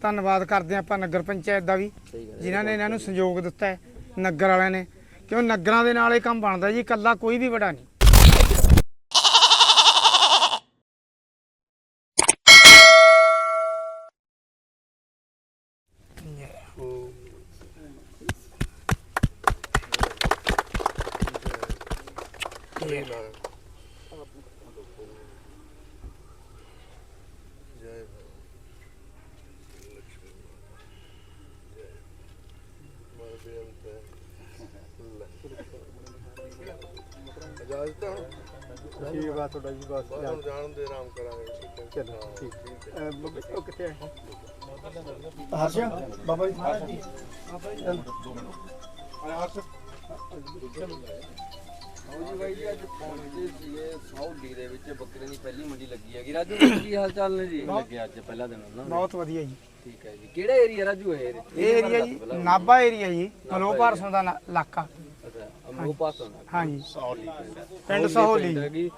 ਧੰਨਵਾਦ ਕਰਦੇ ਹਾਂ ਆਪਾਂ ਨਗਰ ਪੰਚਾਇਤ ਦਾ ਵੀ, ਜਿਨ੍ਹਾਂ ਨੇ ਇਹਨਾਂ ਨੂੰ ਸਹਿਯੋਗ ਦਿੱਤਾ ਹੈ, ਨਗਰ ਵਾਲਿਆਂ ਨੇ। ਕਿਉਂ? ਨਗਰਾਂ ਦੇ ਨਾਲ ਇਹ ਕੰਮ ਬਣਦਾ ਜੀ, ਇਕੱਲਾ ਕੋਈ ਵੀ ਬੜਾ ਨਹੀਂ। ਇਜਾਜ਼ਤ ਹੈ। ਹੁਣ। ਠੀਕ ਹੈ ਬਾਤ ਤੁਹਾਡਾ ਜੀ ਬਸ ਹੁਣ ਜਾਣ ਦੇ ਆਰਾਮ ਕਰਾਂਗੇ। ਠੀਕ ਹੈ। ਚਲੋ ਠੀਕ ਬੱਬੇ, ਉਹ ਕਿੱਥੇ ਹੈ ਹਰਸ਼ ਬਾਬਾ ਜੀ। ਮਹਾਰਾਜ ਜੀ। ਜੀ ਬਾਈ ਜੀ ਅੱਜ ਪਹੁੰਚੇ ਸੀਗੇ ਸੌਲੀ ਦੇ ਵਿੱਚ ਬੱਕਰੇ ਦੀ ਪਹਿਲੀ ਮੰਡੀ ਲੱਗੀ ਹੈਗੀ। ਰਾਜੂ ਬਾਈ ਕੀ ਹਾਲ ਚਾਲ ਨੇ ਜੀ? ਲੱਗਿਆ ਅੱਜ ਪਹਿਲਾ ਦਿਨ ਨਾ ਬਹੁਤ ਵਧੀਆ ਜੀ। ਠੀਕ ਹੈ ਜੀ। ਕਿਹੜਾ ਏਰੀਆ ਰਾਜੂ ਇਹ? ਇਹ ਏਰੀਆ ਜੀ ਨਾਭਾ ਏਰੀਆ ਜੀ ਮਲੋਹ ਸਿੰਘ ਦਾ ਨਾ- ਇਲਾਕਾ। ਅੱਛਾ ਅਮਰੋ ਪਾਸੋਂ ਨਾ ਹਾਂਜੀ। ਪਿੰਡ। ਸਹੋਲੀ ਹੈਗੀ।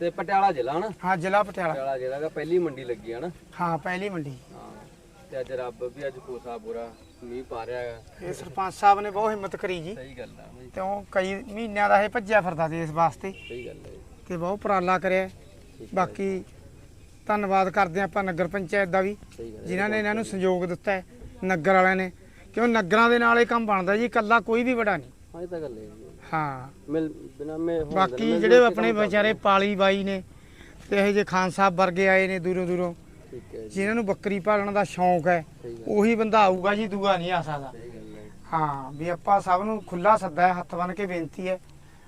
ਤੇ ਪਟਿਆਲਾ ਜ਼ਿਲ੍ਹਾ ਹਾਂ ਜ਼ਿਲ੍ਹਾ ਪਟਿਆਲਾ। ਪਟਿਆਲਾ ਜ਼ਿਲ੍ਹਾ ਦਾ ਪਹਿਲੀ ਮੰਡੀ ਲੱਗੀ ਹੈ ਨਾ ਹਾਂ ਪਹਿਲੀ ਮੰਡੀ। ਤੇ ਅੱਜ ਰੱਬ ਵੀ ਅੱਜ ਕੋਸਾ ਬੁਰਾ ਮੀਂਹ ਪਾ ਰਿਹਾ ਹੈਗਾ। ਇਹ ਸਰਪੰਚ ਸਾਹਿਬ ਨੇ ਬਹੁਤ ਹਿੰਮਤ ਕਰੀ ਜੀ। ਸਹੀ ਗੱਲ ਆ ਬਾਈ। ਤੇ ਉਹ ਕਈ ਮਹੀਨਿਆਂ ਦਾ ਇਹ ਭੱਜਿਆ ਫਿਰਦਾ ਸੀ ਇਸ ਵਾਸਤੇ। ਸਹੀ ਗੱਲ ਹੈ ਤੇ ਬਹੁਤ ਉਪਰਾਲਾ ਕਰਿਆ। ਬਾਕੀ ਧੰਨਵਾਦ ਕਰਦੇ ਹਾਂ ਆਪਾਂ ਨਗਰ ਪੰਚਾਇਤ ਦਾ ਵੀ ਸਹੀ ਗੱਲ ਹੈ ਜਿਨ੍ਹਾਂ ਨੇ ਇਹਨਾਂ ਨੂੰ ਸਹਿਯੋਗ ਦਿੱਤਾ ਹੈ ਨਗਰ ਵਾਲਿਆਂ ਨੇ। ਕਿਉਂ ਨਗਰਾਂ ਦੇ ਨਾਲ ਇਹ ਕੰਮ ਬਣਦਾ ਜੀ ਇਕੱਲਾ ਕੋਈ ਵੀ ਬੜਾ ਨਹੀਂ। ਹਾਂ ਇਹ ਤਾਂ ਗੱਲ ਹੈ ਜੀ। ਹਾਂ। ਮਿਲ ਬਿਨਾ ਮੇ ਬਾਕੀ ਜਿਹੜੇ ਆਪਣੇ ਵਿਚਾਰੇ ਪਾਲੀ ਬਾਈ ਨੇ ਤੇ ਇਹ ਜੇ ਖਾਨ ਸਾਹਿਬ ਵਰਗੇ ਆਏ ਨੇ ਦੂਰੋਂ ਦੂਰੋਂ ਠੀਕ ਹੈ ਜੀ। ਜਿਨ੍ਹਾਂ ਨੂੰ ਬੱਕਰੀ ਪਾਲਣ ਦਾ ਸ਼ੌਂਕ ਹੈ ਸਹੀ ਗੱਲ ਉਹੀ ਬੰਦਾ ਆਊਗਾ ਜੀ ਦੂਆ ਨਹੀਂ ਆ ਸਕਦਾ। ਸਹੀ ਗੱਲ ਹੈ। ਹਾਂ ਵੀ ਆਪਾਂ ਸਭ ਨੂੰ ਖੁੱਲਾ ਸੱਦਾ ਹੈ ਹੱਥ ਬੰਨ ਕੇ ਬੇਨਤੀ ਹੈ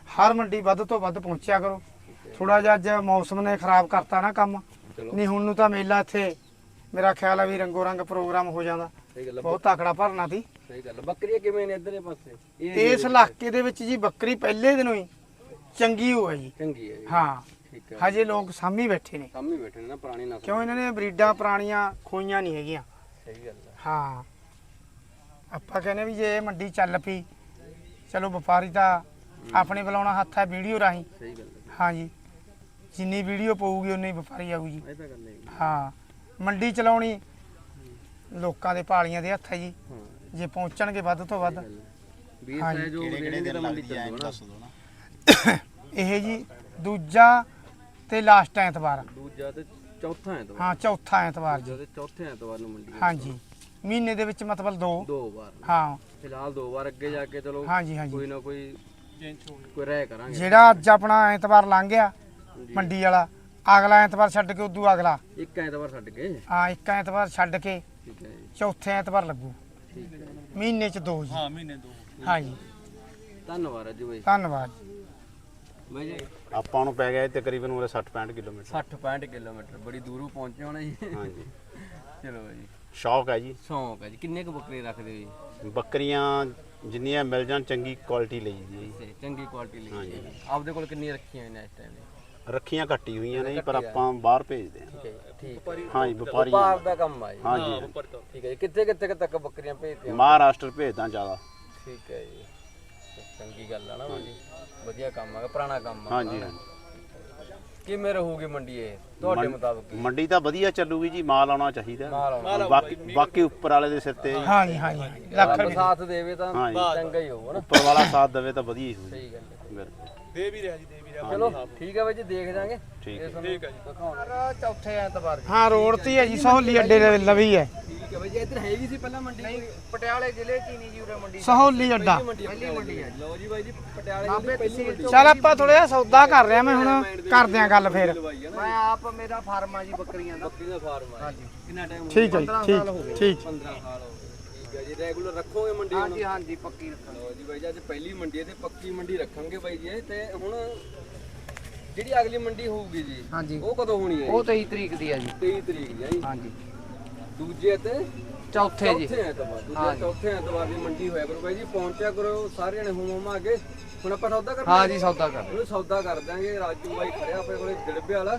ਹਰ ਮੰਡੀ ਵੱਧ ਤੋਂ ਵੱਧ ਪਹੁੰਚਿਆ ਕਰੋ। ਥੋੜਾ ਜਿਹਾ ਅੱਜ ਮੌਸਮ ਨੇ ਖਰਾਬ ਕਰਤਾ ਨਾ ਕੰਮ ਚਲੋ। ਨਹੀਂ ਹੁਣ ਨੂੰ ਤਾਂ ਮੇਲਾ ਇੱਥੇ ਮੇਰਾ ਖਿਆਲ ਹੈ ਵੀ ਰੰਗੋ ਰੰਗ ਪ੍ਰੋਗਰਾਮ ਹੋ ਜਾਂਦਾ। ਸਹੀ ਗੱਲ ਹੈ। ਬਹੁਤ ਤਕੜਾ ਭਰਨਾ ਸੀ। ਸਹੀ ਗੱਲ ਹੈ। ਬੱਕਰੀਆਂ ਕਿਵੇਂ ਨੇ ਇਧਰਲੇ ਪਾਸੇ? ਇਹ ਇਸ ਇਲਾਕੇ ਦੇ ਵਿੱਚ ਜੀ ਬੱਕਰੀ ਪਹਿਲੇ ਦਿਨੋਂ ਹੀ ਚੰਗੀ ਹੋਈ ਜੀ। ਚੰਗੀ ਹੈ ਜੀ। ਹਾਂ। ਠੀਕ ਹੈ। ਹਜੇ ਲੋਕ ਸਾਹਮਣੇ ਬੈਠੇ ਨੇ। ਸਾਹਮਣੇ ਬੈਠੇ ਨੇ ਨਾ ਪੁਰਾਣੀ ਨਸਲ। ਕਿਉਂ ਇਹਨਾਂ ਨੇ ਬਰੀਡਾਂ ਪੁਰਾਣੀਆਂ ਖੋਈਆਂ ਨਹੀਂ ਹੈਗੀਆਂ। ਸਹੀ ਗੱਲ ਹੈ। ਹਾਂ। ਆਪਾਂ ਕਹਿੰਦੇ ਵੀ ਜੇ ਇਹ ਮੰਡੀ ਚੱਲ ਪਈ ਚਲੋ ਵਪਾਰੀ ਤਾਂ ਆਪਣੇ ਬੁਲਾਉਣਾ ਹੱਥ ਹੈ ਵੀਡੀਓ ਰਾਹੀਂ। ਸਹੀ ਗੱਲ ਹੈ। ਹਾਂਜੀ। ਜਿੰਨੀ ਵੀਡੀਓ ਪਊਗੀ ਉਨੀ ਵਪਾਰੀ ਆਊ ਜੀ ਇਹ ਤਾਂ ਗੱਲ ਹੈ ਜੀ। ਹਾਂ। ਮੰਡੀ ਚਲਾਉਣੀ ਲੋਕਾਂ ਦੇ ਪਾਲੀਆਂ ਦੇ ਹੱਥ ਹੈ ਜੀ। ਹਾਂ। ਜੇ ਪਹੁੰਚਣਗੇ ਵੱਧ ਤੋਂ ਵੱਧ। ਹਾਂਜੀ। ਕਿਹੜੇ ਮੰਡੀ ਚੱਲੂ ਨਾ। ਇਹ ਜੀ ਦੂਜਾ ਤੇ ਲਾਸਟ ਐਤਵਾਰ। ਦੂਜਾ ਤੇ ਚੌਥਾ ਐਤਵਾਰ। ਹਾਂ ਚੌਥਾ ਐਤਵਾਰ ਜੀ। ਦੂਜਾ ਤੇ ਚੌਥੇ ਐਤਵਾਰ ਨੂੰ ਮੰਡੀ ਹਾਂਜੀ। ਮਹੀਨੇ ਦੇ ਵਿੱਚ ਮਤਲਬ ਦੋ। ਦੋ ਵਾਰ। ਹਾਂ। ਫਿਲਹਾਲ ਦੋ ਵਾਰ ਅੱਗੇ ਜਾ ਕੇ ਚਲੋ ਹਾਂਜੀ ਹਾਂਜੀ। ਕੋਈ ਨਾ ਕੋਈ ਕੋਈ ਰਹਿ ਕਰਾਂਗੇ। ਜਿਹੜਾ ਅੱਜ ਆਪਣਾ ਐਤਵਾਰ ਲੰਘ ਗਿਆ ਜੀ। ਮੰਡੀ ਵਾਲਾ ਅਗਲਾ ਐਤਵਾਰ ਛੱਡ ਕੇ ਉਦੋਂ ਅਗਲਾ। ਇੱਕ ਐਤਵਾਰ ਛੱਡ ਕੇ? ਹਾਂ ਇੱਕ ਐਤਵਾਰ ਛੱਡ ਕੇ ਠੀਕ ਹੈ ਜੀ। ਚੌਥੇ ਐਤਵਾਰ ਲੱਗੂ। ਠੀਕ ਹੈ ਮਹੀਨੇ ਚ ਦੋ ਜੀ। ਹਾਂ ਮਹੀਨੇ ਦੋ। ਹਾਂਜੀ। ਧੰਨਵਾਦ ਰਾਜੂ ਬਾਈ। ਧੰਨਵਾਦ। ਬਾਈ ਜੀ। ਆਪਾਂ ਨੂੰ ਪੈ ਗਿਆ ਇਹ ਤਕਰੀਬਨ ਉਰੇ 60 65 ਕਿਲੋਮੀਟਰ। 60 65 ਕਿਲੋਮੀਟਰ ਬੜੀ ਦੂਰੋਂ ਪਹੁੰਚੇ ਹੋਣਾ ਜੀ। ਹਾਂਜੀ। ਚਲੋ ਬਾਈ ਸ਼ੌਕ ਹੈ ਜੀ। ਸ਼ੌਂਕ ਹੈ ਜੀ। ਕਿੰਨੇ ਕੁ ਬੱਕਰੇ ਰੱਖਦੇ ਹੋ ਜੀ? ਬੱਕਰੀਆਂ ਜਿੰਨੀਆਂ ਮਿਲ ਜਾਣ ਚੰਗੀ ਕੁਆਲਿਟੀ ਲਈ ਜੀ। ਚੰਗੀ ਕੁਆਲਿਟੀ ਲਈ ਹਾਂਜੀ। ਆਪਦੇ ਕੋਲ ਕਿੰਨੀਆਂ ਰੱਖੀਆਂ ਹੋਈਆਂ ਨੇ ਇਸ ਟਾਈਮ ਰੱਖੀਆਂ ਘੱਟੀ ਹੋਈਆਂ ਨੇ ਜੀ ਪਰ ਆਪਾਂ ਬਾਹਰ ਭੇਜਦੇ ਹਾਂ। ਠੀਕ ਜੀ, ਹਾਂਜੀ ਵਪਾਰੀ ਵਪਾਰ ਦਾ ਕੰਮ ਆ ਜੀ। ਹਾਂਜੀ। ਠੀਕ ਹੈ ਜੀ। ਕਿੱਥੇ ਕਿੱਥੇ ਤੱਕ ਬੱਕਰੀਆਂ ਭੇਜਦੇ ਹੋ? ਮਹਾਰਾਸ਼ਟਰ ਭੇਜਦਾ ਜ਼ਿਆਦਾ। ਠੀਕ ਹੈ ਜੀ। ਚੰਗੀ ਗੱਲ ਆ ਨਾ ਜੀ। ਵਧੀਆ ਕੰਮ ਆ ਪੁਰਾਣਾ ਕੰਮ ਆ। ਹਾਂਜੀ ਹਾਂਜੀ। ਕਿਵੇਂ ਰਹੂਗੀ ਮੰਡੀ ਇਹ? ਤੁਹਾਡੇ ਮੁਤਾਬਕ ਮੰਡੀ ਤਾਂ ਵਧੀਆ ਚੱਲੂਗੀ ਜੀ ਮਾਲ ਆਉਣਾ ਚਾਹੀਦਾ। ਬਾਕੀ ਬਾਕੀ ਉੱਪਰ ਵਾਲੇ ਦੇ ਸਿਰ ਤੇ ਜੀ। ਹਾਂਜੀ ਹਾਂਜੀ ਲੱਖ ਸਾਥ ਦੇਵੇ ਤਾਂ। ਚੰਗਾ ਹੀ ਹੋਊ ਨਾ। ਉੱਪਰ ਵਾਲਾ ਸਾਥ ਦੇਵੇ ਤਾਂ ਵਧੀਆ ਹੀ ਹੋਊ। ਸਹੀ ਗੱਲ ਹੈ। ਬਿਲਕੁਲ। ਚਲੋ ਠੀਕ ਹੈ ਬਾਈ ਜੀ ਦੇਖ ਜਾਾਂਗੇ ਠੀਕ ਹੈ। ਠੀਕ ਹੈ ਜੀ। ਦਿਖਾਉਣਾ। ਚੌਥੇ ਐਤਵਾਰ ਜੀ ਹਾਂ ਰੋਡ ਤੇ ਹੀ ਹੈ ਜੀ ਸਹੌਲੀ ਅੱਡੇ ਦੇ ਲਵੀ ਹੈ। ਠੀਕ ਹੈ ਬਾਈ ਜੀ ਇੱਧਰ ਹੈਗੀ ਸੀ ਪਹਿਲਾਂ ਮੰਡੀ ਨਹੀਂ ਪਟਿਆਲੇ ਜ਼ਿਲ੍ਹੇ ਚ ਹੀ ਨਹੀਂ ਜੀ ਉਰੇ ਮੰਡੀ ਸਹੌਲੀ ਅੱਡਾ। ਪਹਿਲੀ ਮੰਡੀ ਹੈ ਲਓ ਜੀ ਬਾਈ ਜੀ ਪਟਿਆਲੇ ਦੀ ਪਹਿਲੀ ਮੰਡੀ ਚਲ ਆਪਾਂ ਥੋੜਾ ਜਿਹਾ ਸੌਦਾ ਕਰ ਰਿਹਾ ਮੈਂ ਹੁਣ ਕਰਦੇ ਆਂ ਗੱਲ ਫੇਰ। ਮੈਂ ਆਪ ਮੇਰਾ ਫਾਰਮ ਆ ਜੀ ਬੱਕਰੀਆਂ ਦਾ। ਬੱਕਰੀ ਦਾ ਫਾਰਮ ਆ ਹਾਂਜੀ। ਕਿੰਨਾ ਟਾਈਮ ਠੀਕ ਹੈ ਠੀਕ ਠੀਕ। 15 ਸਾਲ ਹੋ ਗਏ। ਠੀਕ ਹੈ ਜੀ ਰੈਗੂਲਰ ਰੱਖੋਗੇ ਮੰਡੀ ਹਾਂਜੀ ਹਾਂਜੀ ਪੱਕੀ ਰੱਖਾਂਗੇ। ਲਓ ਜੀ ਬਾਈ ਜੀ ਅੱਜ ਪਹਿਲੀ ਮੰਡੀ ਹੈ ਤੇ ਪੱਕੀ ਮੰਡੀ ਰੱਖਾਂਗੇ ਬਾਈ ਜੀ ਤੇ ਹੁਣ ਜਿਹੜੀ ਅਗਲੀ ਮੰਡੀ ਹੋਊਗੀ ਜੀ ਹਾਂਜੀ। ਉਹ ਕਦੋਂ ਹੋਣੀ ਹੈ ਉਹ 23 ਤਰੀਕ ਦੀ ਆ ਜੀ। 23 ਤਰੀਕ ਦੀ ਹੈ ਜੀ। ਹਾਂਜੀ। ਦੂਜੇ ਤੇ ਚੌਥੇ ਜੀ। ਚੌਥੇ ਐਤਵਾਰ ਦੂਜੇ ਚੌਥੇ ਐਤਵਾਰ ਦੀ ਮੰਡੀ ਹੋਇਆ ਕਰੋ ਬਾਈ ਜੀ ਪਹੁੰਚਿਆ ਕਰੋ ਸਾਰੇ ਜਣੇ ਹੋਮ ਹੋਮ ਆ ਕੇ। ਹੁਣ ਆਪਾਂ ਸੌਦਾ ਕਰ ਹਾਂ ਜੀ ਸੌਦਾ ਕਰ। ਉਹਨੂੰ ਸੌਦਾ ਕਰ ਦਾਂਗੇ ਰਾਜੂ ਬਾਈ ਖੜਿਆ ਆਪਣੇ ਕੋਲੇ ਦਿੜਬੇ ਵਾਲਾ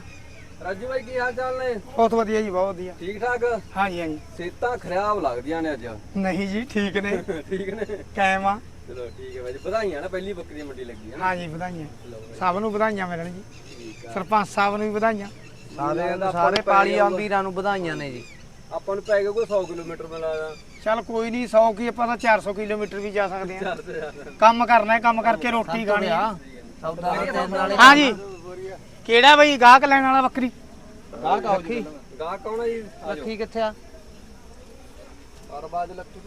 ਰਾਜੂ ਬਾਈ ਕੀ ਹਾਲ ਚਾਲ ਨੇ? ਬਹੁਤ ਵਧੀਆ ਜੀ ਬਹੁਤ ਵਧੀਆ। ਠੀਕ ਠਾਕ? ਹਾਂਜੀ ਹਾਂਜੀ। ਸੇਤਾਂ ਖਰਾਬ ਲੱਗਦੀਆਂ ਨੇ ਅੱਜ। ਨਹੀਂ ਜੀ ਠੀਕ ਨੇ। ਠੀਕ ਨੇ? ਕਾਇਮ ਆ। ਚਲੋ ਠੀਕ ਹੈ ਬਾਈ ਜੀ ਵਧਾਈਆਂ ਨਾ ਪਹਿਲੀ ਬੱਕਰੀ ਮੰਡੀ ਲੱਗੀ ਹੈ ਨਾ। ਹਾਂਜੀ ਵਧਾਈਆਂ। ਸਭ ਨੂੰ ਵਧਾਈਆਂ ਮਿਲਣ ਜੀ। ਸਰਪੰਚ ਸਾਹਿਬ ਨੂੰ ਵੀ ਵਧਾਈਆਂ। ਸਾਰੇ ਸਾਰੇ ਪਾਲੀ ਆਂਬੀਰਾਂ ਨੂੰ ਵਧਾਈਆਂ ਨੇ ਜੀ। ਆਪਾਂ ਨੂੰ ਪੈ ਗਿਆ ਕੋਈ 100 ਕਿਲੋਮੀਟਰ ਮੈਂ ਲਾਇਆ ਚੱਲ ਕੋਈ ਨਹੀਂ 100 ਕੀ ਆਪਾਂ ਤਾਂ 400 ਕਿਲੋਮੀਟਰ ਵੀ ਜਾ ਸਕਦੇ ਹਾਂ। ਕੰਮ ਕਰਨਾ ਹੈ ਕੰਮ ਕਰਕੇ ਰੋਟੀ ਖਾਣੀ ਹੈ। ਸੌਦਾ ਦੇਣ ਵਾਲੇ। ਹਾਂਜੀ। ਕਿਹੜਾ ਬਈ ਗਾਹਕ ਲੈਣ ਵਾਲਾ ਬੱਕਰੀ? ਗਾਹਕ ਜੀ। ਗਾਹਕ ਕੌਣ ਆ ਜੀ? ਆ ਲੱਖੀ ਕਿੱਥੇ ਆ? ਅਰਬਾਜ ਲੱਖੀ